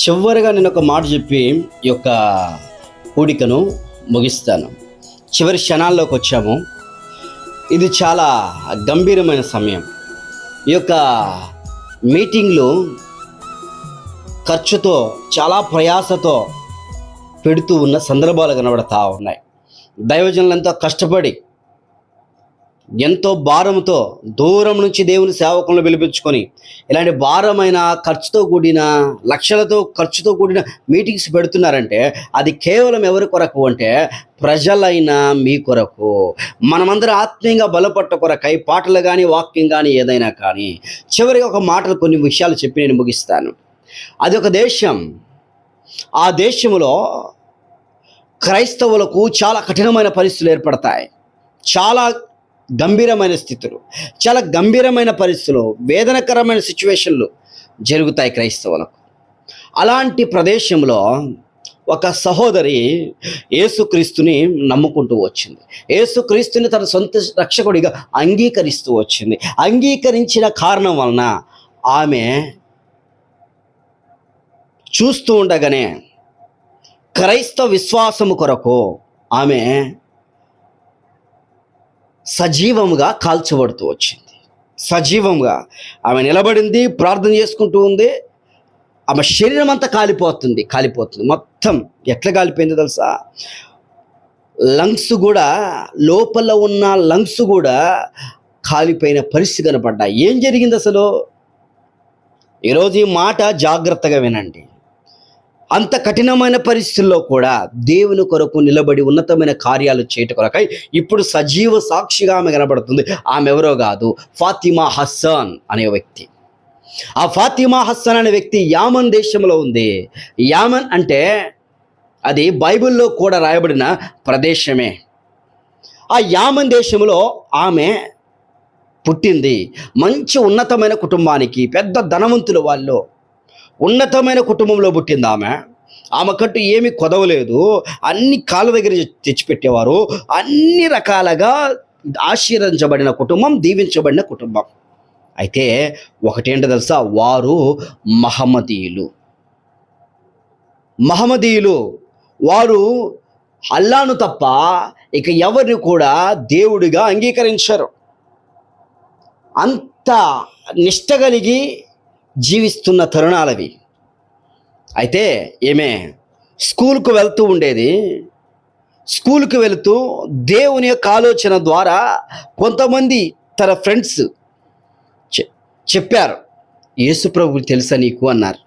చివరిగా నేను ఒక మాట చెప్పి ఈ యొక్క కూడికను ముగిస్తాను. చివరి క్షణాల్లోకి వచ్చాము. ఇది చాలా గంభీరమైన సమయం. ఈ యొక్క మీటింగ్లు ఖర్చుతో చాలా ప్రయాసతో పెడుతూ ఉన్న సందర్భాలు కనబడతా ఉన్నాయి. దైవజనులంతా కష్టపడి ఎంతో భారంతో దూరం నుంచి దేవుని సేవకులను పిలిపించుకొని ఇలాంటి భారమైన ఖర్చుతో కూడిన లక్షలతో ఖర్చుతో కూడిన మీటింగ్స్ పెడుతున్నారంటే అది కేవలం ఎవరి కొరకు అంటే ప్రజలైన మీ కొరకు. మనమందరం ఆత్మీయంగా బలపట్ట కొరకై పాటలు కానీ వాక్యం కానీ ఏదైనా కానీ చివరికి ఒక మాటలు కొన్ని విషయాలు చెప్పి నేను ముగిస్తాను. అది ఒక దేశం. ఆ దేశంలో క్రైస్తవులకు చాలా కఠినమైన పరిస్థితులు ఏర్పడతాయి. చాలా గంభీరమైన స్థితులు. చాలా గంభీరమైన పరిస్థితులు వేదనకరమైన సిచ్యువేషన్లు జరుగుతాయి క్రైస్తవులకు. అలాంటి ప్రదేశంలో ఒక సహోదరి యేసుక్రీస్తుని నమ్ముకుంటూ వచ్చింది. యేసుక్రీస్తుని తన సొంత రక్షకుడిగా అంగీకరిస్తూ వచ్చింది. అంగీకరించిన కారణం వలన ఆమె చూస్తూ ఉండగానే క్రైస్తవ విశ్వాసము కొరకు ఆమె సజీవముగా కాల్చబడుతూ వచ్చింది. సజీవంగా ఆమె నిలబడింది ప్రార్థన చేసుకుంటూ ఉంది. ఆమె శరీరం అంతా కాలిపోతుంది కాలిపోతుంది. మొత్తం ఎట్లా కాలిపోయిందో తెలుసా? లంగ్స్ కూడా లోపల ఉన్న లంగ్స్ కూడా కాలిపోయిన పరిస్థితి కనపడ్డాయి. ఏం జరిగింది అసలు? ఈరోజు ఈ మాట జాగ్రత్తగా వినండి. అంత కఠినమైన పరిస్థితుల్లో కూడా దేవుని కొరకు నిలబడి ఉన్నతమైన కార్యాలు చేయట కొరకై ఇప్పుడు సజీవ సాక్షిగా ఆమె కనబడుతుంది. ఆమె ఎవరో కాదు ఫాతిమా హస్సాన్ అనే వ్యక్తి. ఆ ఫాతిమా హస్సాన్ అనే వ్యక్తి యామన్ దేశంలో ఉంది. యామన్ అంటే అది బైబిల్లో కూడా రాయబడిన ప్రదేశమే. ఆ యామన్ దేశంలో ఆమె పుట్టింది. మంచి ఉన్నతమైన కుటుంబానికి పెద్ద ధనవంతుల వాళ్ళు ఉన్నతమైన కుటుంబంలో పుట్టింది ఆమె. ఆమె కట్టు ఏమి కొదవలేదు. అన్ని కాళ్ళ దగ్గర తెచ్చిపెట్టేవారు. అన్ని రకాలుగా ఆశీర్వదించబడిన కుటుంబం దీవించబడిన కుటుంబం. అయితే ఒకటేంటో తెలుసా? వారు మహమ్మదీయులు. మహమ్మదీయులు. వారు అల్లాను తప్ప ఇక ఎవరిని కూడా దేవుడిగా అంగీకరించరు. అంత నిష్ట కలిగి జీవిస్తున్న తరుణాలవి. అయితే ఏమే స్కూల్కు వెళ్తూ ఉండేది. స్కూల్కి వెళుతూ దేవుని యొక్క ఆలోచన ద్వారా కొంతమంది తన ఫ్రెండ్స్ చె- చెప్పారు. యేసుప్రభు తెలుసా నీకు? అన్నారు.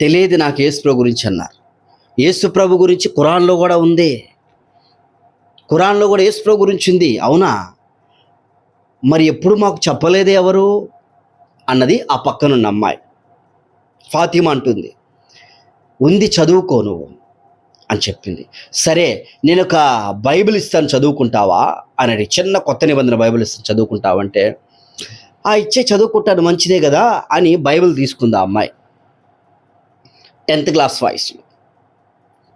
తెలియదు నాకు యేసుప్రభు గురించి అన్నారు. యేసుప్రభు గురించి కురాన్లో కూడా ఉంది. ఖురాన్లో కూడా యేసుప్రభు గురించి ఉంది. అవునా? మరి ఎప్పుడు మాకు చెప్పలేదే ఎవరు? అన్నది ఆ పక్కనున్న అమ్మాయి. ఫాతిమా అంటుంది ఉంది చదువుకో నువ్వు అని చెప్పింది. సరే నేను ఒక బైబిల్ ఇస్తాను చదువుకుంటావా? అని చిన్న కొత్త నిబంధన బైబిల్ ఇస్తాను చదువుకుంటావంటే ఆ ఇచ్చే చదువుకుంటాను మంచిదే కదా అని బైబిల్ తీసుకుందా అమ్మాయి. టెన్త్ క్లాస్ వాయిస్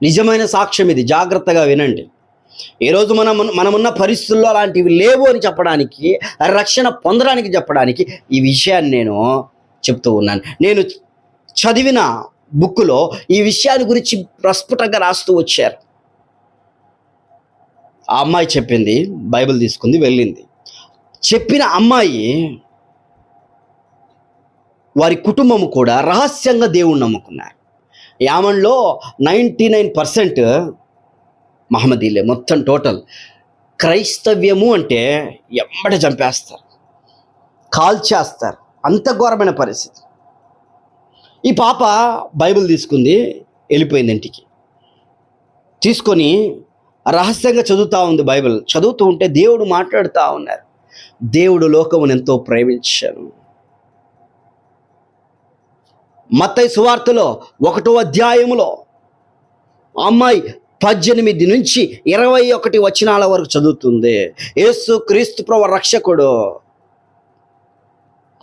నిజమైన సాక్ష్యం ఇది జాగ్రత్తగా వినండి. ఈరోజు మనం మనమున్న పరిస్థితుల్లో అలాంటివి లేవు అని చెప్పడానికి రక్షణ పొందడానికి చెప్పడానికి ఈ విషయాన్ని నేను చెప్తూ ఉన్నాను. నేను చదివిన బుక్లో ఈ విషయాన్ని గురించి ప్రస్ఫుటంగా రాస్తూ వచ్చారు. ఆ అమ్మాయి చెప్పింది బైబిల్ తీసుకుంది వెళ్ళింది. చెప్పిన అమ్మాయి వారి కుటుంబము కూడా రహస్యంగా దేవుణ్ణి నమ్ముకున్నారు. యామన్లో నైంటీ నైన్ పర్సెంట్ మహమ్మదీలే మొత్తం టోటల్. క్రైస్తవ్యము అంటే ఎంబడ చంపేస్తారు. కాల్చేస్తారు అంత ఘోరమైన పరిస్థితి. ఈ పాప బైబిల్ తీసుకుంది వెళ్ళిపోయింది ఇంటికి. తీసుకొని రహస్యంగా చదువుతూ ఉంది బైబిల్. చదువుతూ ఉంటే దేవుడు మాట్లాడుతూ ఉన్నారు. దేవుడు లోకమును ఎంతో ప్రేమించాను మత్తయి సువార్తలో ఒకటో అధ్యాయములో అమ్మాయి పద్దెనిమిది నుంచి ఇరవై ఒకటి వచనాల వరకు చదువుతుంది. యేసు క్రీస్తు ప్రభు రక్షకుడు.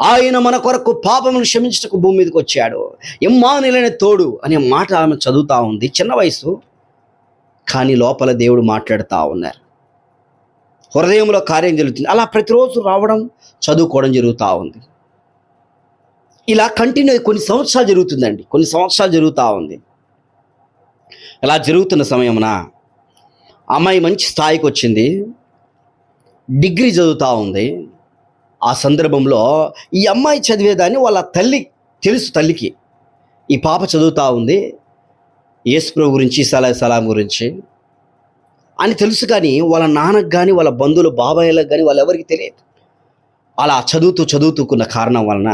ఆయన మన కొరకు పాపమును క్షమించటకు భూమి మీదకి వచ్చాడు. ఎమ్మానిలైన తోడు అనే మాట ఆమె చదువుతూ ఉంది చిన్న వయసు. కానీ లోపల దేవుడు మాట్లాడుతూ ఉన్నారు. హృదయంలో కార్యం జరుగుతుంది. అలా ప్రతిరోజు రావడం చదువుకోవడం జరుగుతూ ఉంది. ఇలా కంటిన్యూ కొన్ని సంవత్సరాలు జరుగుతుందండి. కొన్ని సంవత్సరాలు జరుగుతూ ఉంది. ఇలా జరుగుతున్న సమయమున అమ్మాయి మంచి స్థాయికి వచ్చింది. డిగ్రీ చదువుతూ ఉంది. ఆ సందర్భంలో ఈ అమ్మాయి చదివేదాన్ని వాళ్ళ తల్లి తెలుసు తల్లికి. ఈ పాప చదువుతూ ఉంది. యేసుప్రభు గురించి సలా సలాం గురించి అని తెలుసు కానీ వాళ్ళ నాన్నకు కానీ వాళ్ళ బంధువులు బాబాయ్లకు కానీ వాళ్ళెవరికి తెలియదు. అలా చదువుతూ చదువుతూకున్న కారణం వలన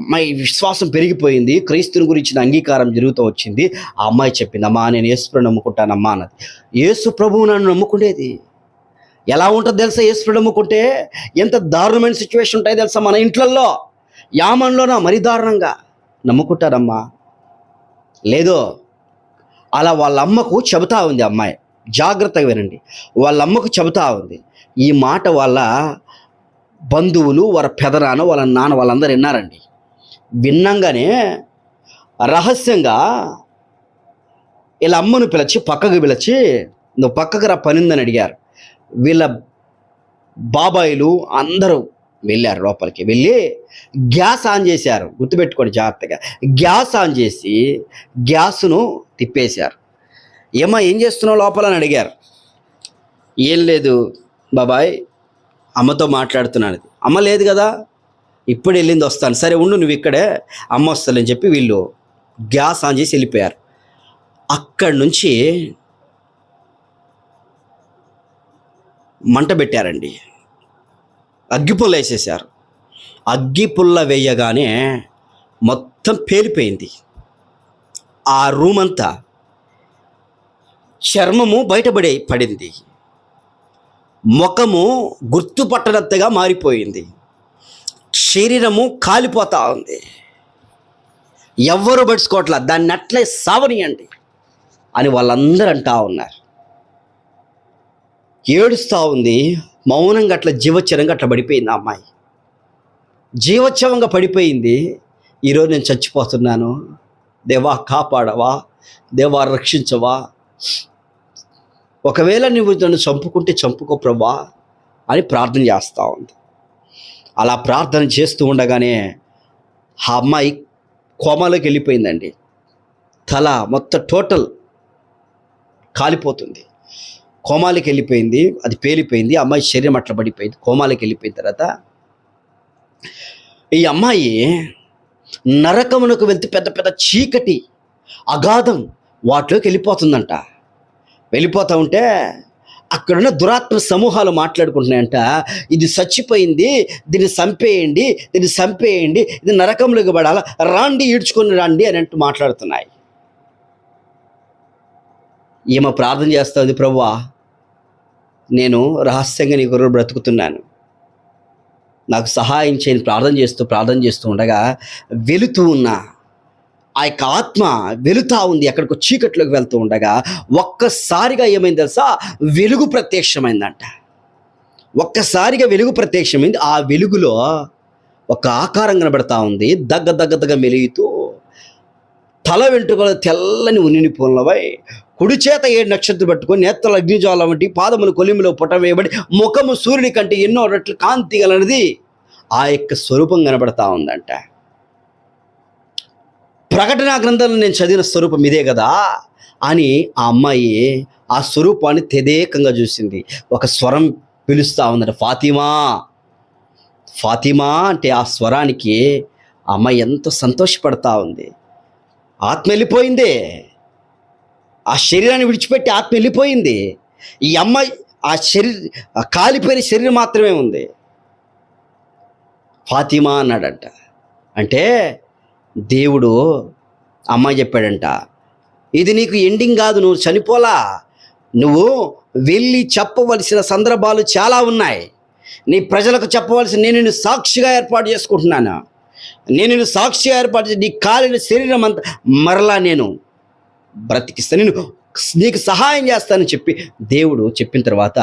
అమ్మాయి విశ్వాసం పెరిగిపోయింది క్రైస్తుని గురించిన అంగీకారం జరుగుతూ వచ్చింది. ఆ అమ్మాయి చెప్పింది అమ్మా నేను యేసుప్రభు నమ్ముకుంటానమ్మా అన్నది. యేసు ప్రభువు నన్ను నమ్ముకునేది ఎలా ఉంటుంది తెలుసా యేసుప్రుడు నమ్ముకుంటే? ఎంత దారుణమైన సిచ్యువేషన్ ఉంటాయి తెలుసా మన ఇంట్లల్లో. యామన్లోనా మరీ దారుణంగా. నమ్ముకుంటారమ్మా. లేదో అలా వాళ్ళ అమ్మకు చెబుతా ఉంది అమ్మాయి. జాగ్రత్తగా వినండి. వాళ్ళ అమ్మకు చెబుతా ఉంది. ఈ మాట వాళ్ళ బంధువులు వాళ్ళ పెదనాన్న వాళ్ళ నాన్న వాళ్ళందరూ విన్నారండి. విన్నంగానే రహస్యంగా వీళ్ళ అమ్మను పిలిచి పక్కకు పిలిచి నువ్వు పక్కకు రా పనిందని అడిగారు. వీళ్ళ బాబాయిలు అందరూ వెళ్ళారు లోపలికి. వెళ్ళి గ్యాస్ ఆన్ చేశారు. గుర్తుపెట్టుకోండి జాగ్రత్తగా. గ్యాస్ ఆన్ చేసి గ్యాస్ను తిప్పేశారు. ఏమ్మా ఏం చేస్తున్నావు లోపల? అని అడిగారు. ఏం లేదు బాబాయ్ అమ్మతో మాట్లాడుతున్నాను. అమ్మ లేదు కదా? ఇప్పుడు వెళ్ళింది వస్తాను. సరే ఉండు నువ్వు ఇక్కడే అమ్మ వస్తానని చెప్పి వీళ్ళు గ్యాస్ ఆన్ చేసి వెళ్ళిపోయారు. అక్కడి నుంచి మంట పెట్టారండి. అగ్గిపుల్ల వేసేసారు అగ్గిపుల్ల వేయగానే మొత్తం పేలిపోయింది. ఆ రూమ్ అంతా చర్మము బయటపడే పడింది. ముఖము గుర్తుపట్టనట్టుగా మారిపోయింది. శరీరము కాలిపోతా ఉంది. ఎవ్వరు పడుచుకోవట్లా దాన్ని అట్లే సావనియండి అని వాళ్ళందరూ అంటా ఉన్నారు. ఏడుస్తూ ఉంది మౌనంగా అట్లా జీవచ్చరంగా అట్లా పడిపోయింది అమ్మాయి. జీవోత్సవంగా పడిపోయింది ఈరోజు నేను చచ్చిపోతున్నాను దేవా కాపాడవా దేవా రక్షించవా ఒకవేళ నువ్వు నన్ను చంపుకుంటే చంపుకో ప్రభా అని ప్రార్థన చేస్తూ ఉంది. అలా ప్రార్థన చేస్తూ ఉండగానే ఆ అమ్మాయి కోమాలోకి వెళ్ళిపోయిందండి. తల మొత్తం టోటల్ కాలిపోతుంది. కోమాలకి వెళ్ళిపోయింది అది పేలిపోయింది ఆ అమ్మాయి శరీరం అట్లా పడిపోయింది కోమాలకి వెళ్ళిపోయిన తర్వాత ఈ అమ్మాయి నరకమునకు వెళ్తే పెద్ద పెద్ద చీకటి అగాధం వాటిలోకి వెళ్ళిపోతుందంట. వెళ్ళిపోతూ ఉంటే అక్కడున్న దురాత్మ సమూహాలు మాట్లాడుకుంటున్నాయంట. ఇది చచ్చిపోయింది దీన్ని చంపేయండి దీన్ని చంపేయండి ఇది నరకంలోకి పడాలా రాండి ఈడ్చుకొని రాండి అని అంటూ మాట్లాడుతున్నాయి. ఈమె ప్రార్థన చేస్తుంది ప్రవ్వా నేను రహస్యంగా నీ గురువు బ్రతుకుతున్నాను. నాకు సహాయం చేయని ప్రార్థన చేస్తూ ప్రార్థన చేస్తూ ఉండగా వెళుతూ ఉన్నా. ఆ యొక్క ఆత్మ వెలుతా ఉంది ఎక్కడికో చీకట్లోకి వెళ్తూ ఉండగా ఒక్కసారిగా ఏమైంది తెలుసా? వెలుగు ప్రత్యక్షమైందంట. ఒక్కసారిగా వెలుగు ప్రత్యక్షమైంది. ఆ వెలుగులో ఒక ఆకారం కనబడతా ఉంది. దగ్గ దగ్గ దగ్గ మెలుగుతూ తల వెంట్రుకలు తెల్లని ఉనిని పూలవై కుడి చేత ఏడు నక్షత్రం పట్టుకొని నేత్తల అగ్నిజ్వాల వంటి పాదములు కొలిమిలో పుట వేయబడి ముఖము సూర్యుని కంటే ఎన్నో రెట్లు కాంతి గలనది ఆ యొక్క స్వరూపం కనబడతా ఉందంట. ప్రకటన గ్రంథంలో నేను చదివిన స్వరూపం ఇదే కదా అని ఆ అమ్మాయి ఆ స్వరూపాన్ని తెదేకంగా చూసింది. ఒక స్వరం పిలుస్తూ ఉందంట ఫాతిమా ఫాతిమా అంటే ఆ స్వరానికి ఆ అమ్మాయి ఎంతో సంతోషపడతా ఉంది. ఆత్మ వెళ్ళిపోయింది. ఆ శరీరాన్ని విడిచిపెట్టి ఆత్మ వెళ్ళిపోయింది. ఈ అమ్మాయి ఆ శరీర కాలిపోయిన శరీరం మాత్రమే ఉంది. ఫాతిమా అన్నాడంట. అంటే దేవుడు అమ్మాయి చెప్పాడంట ఇది నీకు ఎండింగ్ కాదు నువ్వు చనిపోలా. నువ్వు వెళ్ళి చెప్పవలసిన సందర్భాలు చాలా ఉన్నాయి. నీ ప్రజలకు చెప్పవలసిన నేను నిన్ను సాక్షిగా ఏర్పాటు చేసుకుంటున్నాను. నేను నిన్ను సాక్షిగా ఏర్పాటు చేసి నీ కాలిన శరీరం అంతా మరలా నేను బ్రతికిస్తాను నేను నీకు సహాయం చేస్తానని చెప్పి దేవుడు చెప్పిన తర్వాత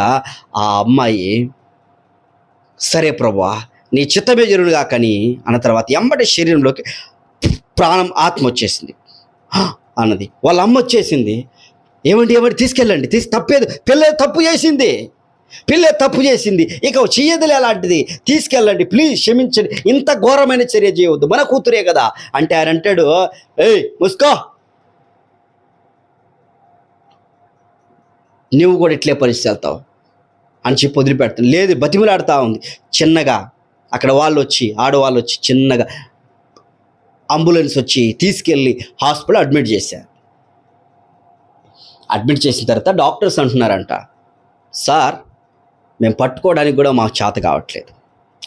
ఆ అమ్మాయి సరే ప్రభా నీ చిత్తమే జరుగుగా కానీ అన్న తర్వాత ఎంబటి శరీరంలోకి ప్రాణం ఆత్మ వచ్చేసింది. అన్నది. వాళ్ళ అమ్మ వచ్చేసింది. ఏమండి ఏమండి తీసుకెళ్ళండి తీసి తప్పేది పిల్ల తప్పు చేసింది. పిల్ల తప్పు చేసింది. ఇక చెయ్యదులే అలాంటిది. తీసుకెళ్ళండి ప్లీజ్ క్షమించండి. ఇంత ఘోరమైన చర్య చేయవద్దు. మన కూతురే కదా. అంటే ఆయన అంటాడు ఏయ్ ముస్కో. నువ్వు కూడా ఇట్లే పరిస్థితి వెళ్తావు. అని చెప్పి వదిలిపెడతాను లేదు బతిమలాడుతూ ఉంది. చిన్నగా. అక్కడ వాళ్ళు వచ్చి ఆడవాళ్ళు వచ్చి చిన్నగా. అంబులెన్స్ వచ్చి తీసుకెళ్ళి హాస్పిటల్ అడ్మిట్ చేశారు. అడ్మిట్ చేసిన తర్వాత డాక్టర్స్ అంటున్నారంట సార్ మేము పట్టుకోవడానికి కూడా మాకు చేత కావట్లేదు.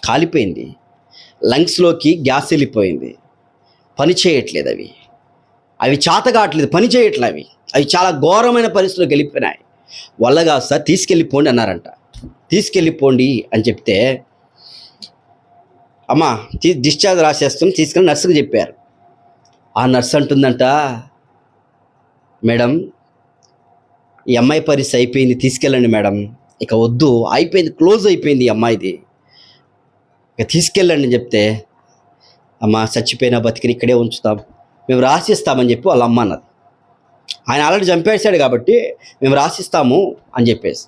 కాలిపోయింది. లంగ్స్లోకి గ్యాస్ వెళ్ళిపోయింది. పని చేయట్లేదు అవి. అవి చేత కావట్లేదు పని చేయట్లేదు అవి. అవి చాలా ఘోరమైన పరిస్థితిలోకి వెళ్ళిపోయినాయి. వల్లగా సార్ తీసుకెళ్ళిపోండి అన్నారంట. తీసుకెళ్ళిపోండి అని చెప్తే అమ్మా తీ డిశ్చార్జ్ రాసేస్తుంది తీసుకుని నర్సుకు చెప్పారు. ఆ నర్స్ అంటుందంట మేడం ఈ అమ్మాయి పరిస్థితి అయిపోయింది తీసుకెళ్ళండి మేడం. ఇక వద్దు అయిపోయింది క్లోజ్ అయిపోయింది ఈ అమ్మాయిది. ఇక తీసుకెళ్ళండి అని చెప్తే అమ్మ చచ్చిపోయినా బతికిని ఇక్కడే ఉంచుతాం. మేము రాసిస్తామని చెప్పి వాళ్ళ అమ్మ అన్నది. ఆయన ఆల్రెడీ చంపేశాడు కాబట్టి మేము రాసిస్తాము అని చెప్పేసి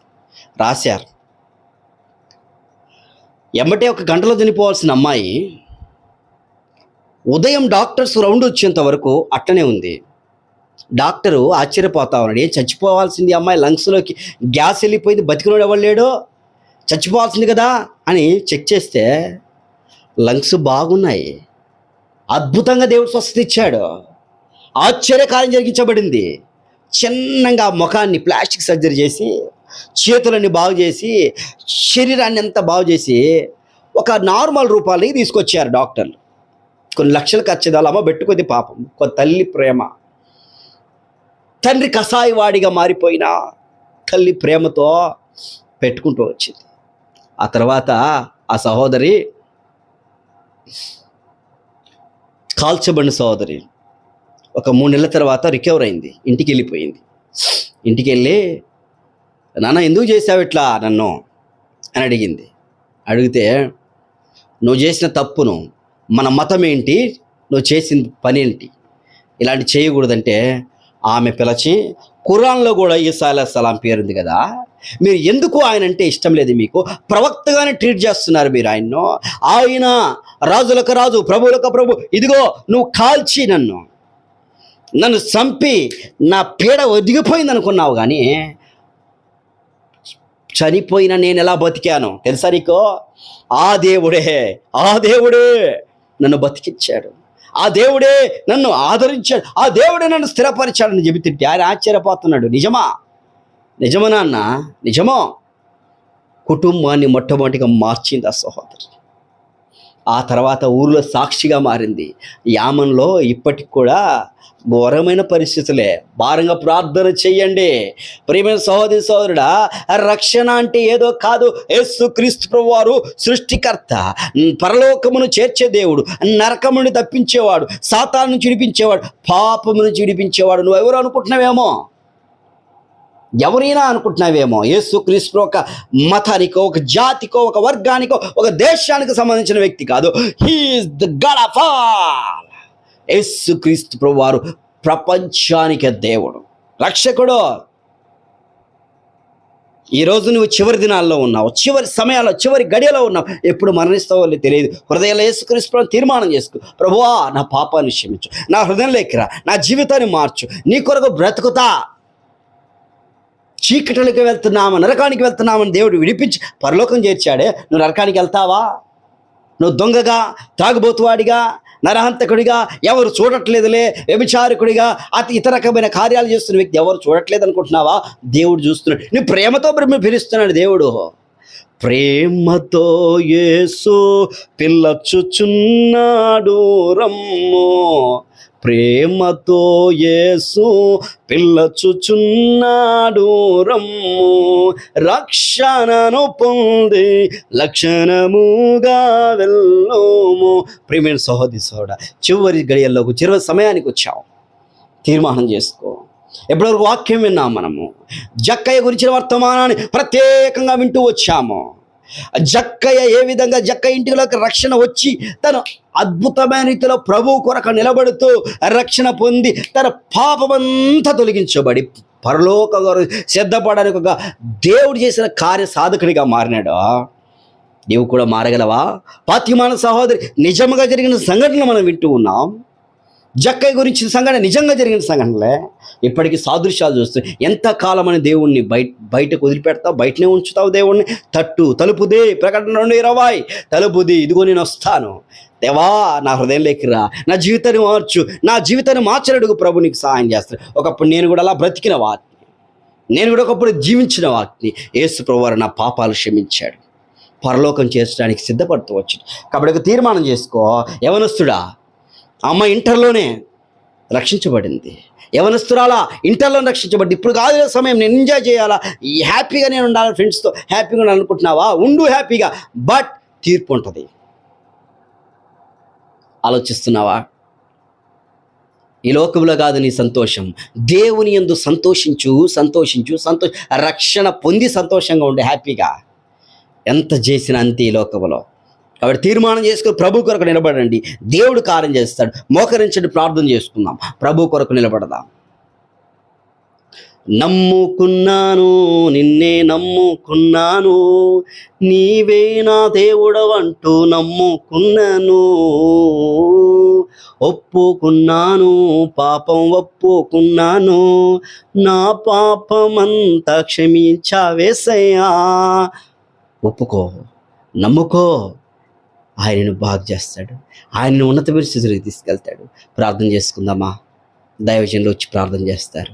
రాశారు. ఎమ్మటే ఒక గంటలో చనిపోవాల్సిన అమ్మాయి ఉదయం డాక్టర్స్ రౌండ్ వచ్చేంత వరకు అట్టనే ఉంది. డాక్టరు ఆశ్చర్యపోతా ఉన్నాడు ఏం చచ్చిపోవాల్సింది అమ్మాయి? లంగ్స్లోకి గ్యాస్ వెళ్ళిపోయింది. బతికినోడు ఎవరు లేడు? చచ్చిపోవాల్సింది కదా? అని చెక్ చేస్తే లంగ్స్ బాగున్నాయి. అద్భుతంగా దేవుడు స్వస్థత ఇచ్చాడు. ఆశ్చర్యకార్యం జరిగించబడింది. చిన్నగా ముఖాన్ని ప్లాస్టిక్ సర్జరీ చేసి చేతులన్నీ బాగు చేసి శరీరాన్ని అంతా బాగు చేసి ఒక నార్మల్ రూపాలకి తీసుకొచ్చారు డాక్టర్లు కొన్ని లక్షలు ఖర్చు చేయాలి అమ్మ పెట్టుకుంది పాపం. ఒక తల్లి ప్రేమ. తండ్రి కషాయవాడిగా మారిపోయిన తల్లి ప్రేమతో పెట్టుకుంటూ వచ్చింది. ఆ తర్వాత ఆ సహోదరి కాల్చబడిన సహోదరి ఒక మూడు నెలల తర్వాత రికవర్ అయింది. ఇంటికి వెళ్ళిపోయింది. ఇంటికి వెళ్ళి నాన్న ఎందుకు చేసావు ఇట్లా నన్ను? అని అడిగింది. అడిగితే నువ్వు చేసిన తప్పును మన మతం ఏంటి? నువ్వు చేసిన పని ఏంటి? ఇలాంటి చేయకూడదంటే ఆమె పిలిచి కురాన్లో కూడా ఈసా సలాం పేరుంది కదా మీరు ఎందుకు ఆయన అంటే ఇష్టం లేదు మీకు? ప్రవక్తగానే ట్రీట్ చేస్తున్నారు మీరు ఆయన్ను. ఆయన రాజులకు రాజు ప్రభువులకు ప్రభు ఇదిగో నువ్వు కాల్చి నన్ను. నన్ను చంపి నా పీడ ఒదిగిపోయింది అనుకున్నావు కానీ చనిపోయిన నేను ఎలా బతికాను? తెలుసా నీకు? ఆ దేవుడే ఆ దేవుడే నన్ను బతికించాడు ఆ దేవుడే నన్ను ఆదరించాడు. ఆ దేవుడే నన్ను స్థిరపరిచాడని చెబుతుంటే ఆయన ఆశ్చర్యపోతున్నాడు. నిజమా? నిజమా నాన్న? నిజమో? కుటుంబాన్ని మొట్టమొదటిగా మార్చింది ఆ సహోదరి ఆ తర్వాత ఊరిలో సాక్షిగా మారింది. యామంలో ఇప్పటికి కూడా ఘోరమైన పరిస్థితులే. భారంగా ప్రార్థన చెయ్యండి ప్రియమైన సహోదరి సోదరుడా రక్షణ అంటే ఏదో కాదు. యేసు క్రీస్తు ప్రభువారు సృష్టికర్త. పరలోకమును చేర్చే దేవుడు నరకముని తప్పించేవాడు సాతాను చిడిపించేవాడు పాపమును చిడిపించేవాడు. నువ్వు ఎవరు అనుకుంటున్నావేమో? ఎవరైనా అనుకుంటున్నావేమో యేసు క్రీస్తు ఒక మతానికో ఒక జాతికో ఒక వర్గానికో ఒక దేశానికి సంబంధించిన వ్యక్తి కాదు. He is the God of all Yesu Kristu ప్రభు వారు ప్రపంచానికి దేవుడు రక్షకుడు. ఈరోజు నువ్వు చివరి దినాల్లో ఉన్నావు చివరి సమయాల్లో చివరి గడియలో ఉన్నావు. ఎప్పుడు మరణిస్తావో తెలియదు. హృదయంలో యేసుక్రీస్తు తీర్మానం చేసుకో. ప్రభువా నా పాపాన్ని క్షమించు. నా హృదయంలోకి రా. నా జీవితాన్ని మార్చు. నీ కొరకు బ్రతుకుతా. చీకటికి వెళ్తున్నాము నరకానికి వెళ్తున్నామని దేవుడు విడిపించి పరలోకం చేర్చాడే. నువ్వు నరకానికి వెళ్తావా? నువ్వు దొంగగా తాగుబోతువాడిగా నరహంతకుడిగా ఎవరు చూడట్లేదులే వ్యభిచారకుడిగా అతి ఇతర రకమైన కార్యాలు చేస్తున్న వ్యక్తి ఎవరు చూడట్లేదు అనుకుంటున్నావా దేవుడు చూస్తున్నాడు. నువ్వు ప్రేమతో బ్రహ్మ పిలుస్తున్నాడు దేవుడు. ప్రేమతో యేసు పిల్లచుచున్నాడు రమ్ము. ప్రేమతో యేసు పిల్లచుచున్నాడు రమ్ము. రక్షణను పొంది లక్షణముగా వెళ్ళోము. ప్రేమైన సహోదరి సోడ చివరి గడియల్లోకి చివరి సమయానికి వచ్చాము తీర్మానం చేసుకో. ఎప్పటివరకు వాక్యం విన్నాం మనము? జక్కయ్య గురించిన వర్తమానాన్ని ప్రత్యేకంగా వింటూ వచ్చాము. జక్కయ్య ఏ విధంగా జక్క ఇంటిలోకి రక్షణ వచ్చి తను అద్భుతమైన రీతిలో ప్రభు కొరకు నిలబడుతూ రక్షణ పొంది తన పాపమంతా తొలగించబడి పరలోక సిద్ధపడడానికి ఒక దేవుడు చేసిన కార్య సాధకుడిగా మారినాడు? నీవు కూడా మారగలవా? పాత్యమాన సహోదరి నిజంగా జరిగిన సంఘటనలు మనం వింటూ ఉన్నాం. జక్కయ్య గురించిన సంఘటన నిజంగా జరిగిన సంఘటనలే. ఇప్పటికీ సాదృశ్యాలు చూస్తున్నాయి. ఎంత కాలమని దేవుణ్ణి బయట బయటకు వదిలిపెడతావు? బయటనే ఉంచుతావు దేవుణ్ణి? తట్టు తలుపుదే ప్రకటన రెండు ఇరవై. తలుపుది ఇదిగో నేను వస్తాను. దేవా నా హృదయంలోకి రా. నా జీవితాన్ని మార్చు. నా జీవితాన్ని మార్చడడుగు ప్రభు నీకు సహాయం చేస్తాడు ఒకప్పుడు నేను కూడా అలా బ్రతికిన వాటిని నేను కూడా ఒకప్పుడు జీవించిన వాటిని యేసు ప్రభువారు నా పాపాలు క్షమించాడు. పరలోకం చేర్చడానికి సిద్ధపడుతూ వచ్చాడు. కాబట్టి ఒక తీర్మానం చేసుకో. యవనస్తుడా అమ్మ ఇంటర్లోనే రక్షించబడింది. యవనస్తురాలా ఇంటర్లో రక్షించబడింది. ఇప్పుడు కాదు సమయం నేను ఎంజాయ్ చేయాలా? ఈ హ్యాపీగా నేను ఉండాలి ఫ్రెండ్స్తో హ్యాపీగా ఉండాలనుకుంటున్నావా? ఉండు హ్యాపీగా బట్ తీర్పు ఉంటుంది. ఆలోచిస్తున్నావా? ఈ లోకంలో కాదు నీ సంతోషం. దేవుని ఎందు సంతోషించు సంతోషించు సంతోష రక్షణ పొంది సంతోషంగా ఉండే హ్యాపీగా. ఎంత చేసినా అంతే ఈ లోకంలో. కాబట్టి తీర్మానం చేసుకుని ప్రభు కొరకు నిలబడండి. దేవుడు కార్యం చేస్తాడు. మోకరించండి ప్రార్థన చేసుకుందాం. ప్రభు కొరకు నిలబడదాం. నమ్ముకున్నాను నిన్నే నమ్ముకున్నాను. నీవే నా దేవుడవంటూ నమ్ముకున్నాను. ఒప్పుకున్నాను పాపం ఒప్పుకున్నాను. నా పాపమంతా క్షమించావేసయ్యా. ఒప్పుకో నమ్ముకో. ఆయనను బాగు చేస్తాడు. ఆయనను ఉన్నత పరిస్థితులకు తీసుకెళ్తాడు. ప్రార్థన చేసుకుందామా? దైవజనులు వచ్చి ప్రార్థన చేస్తారు.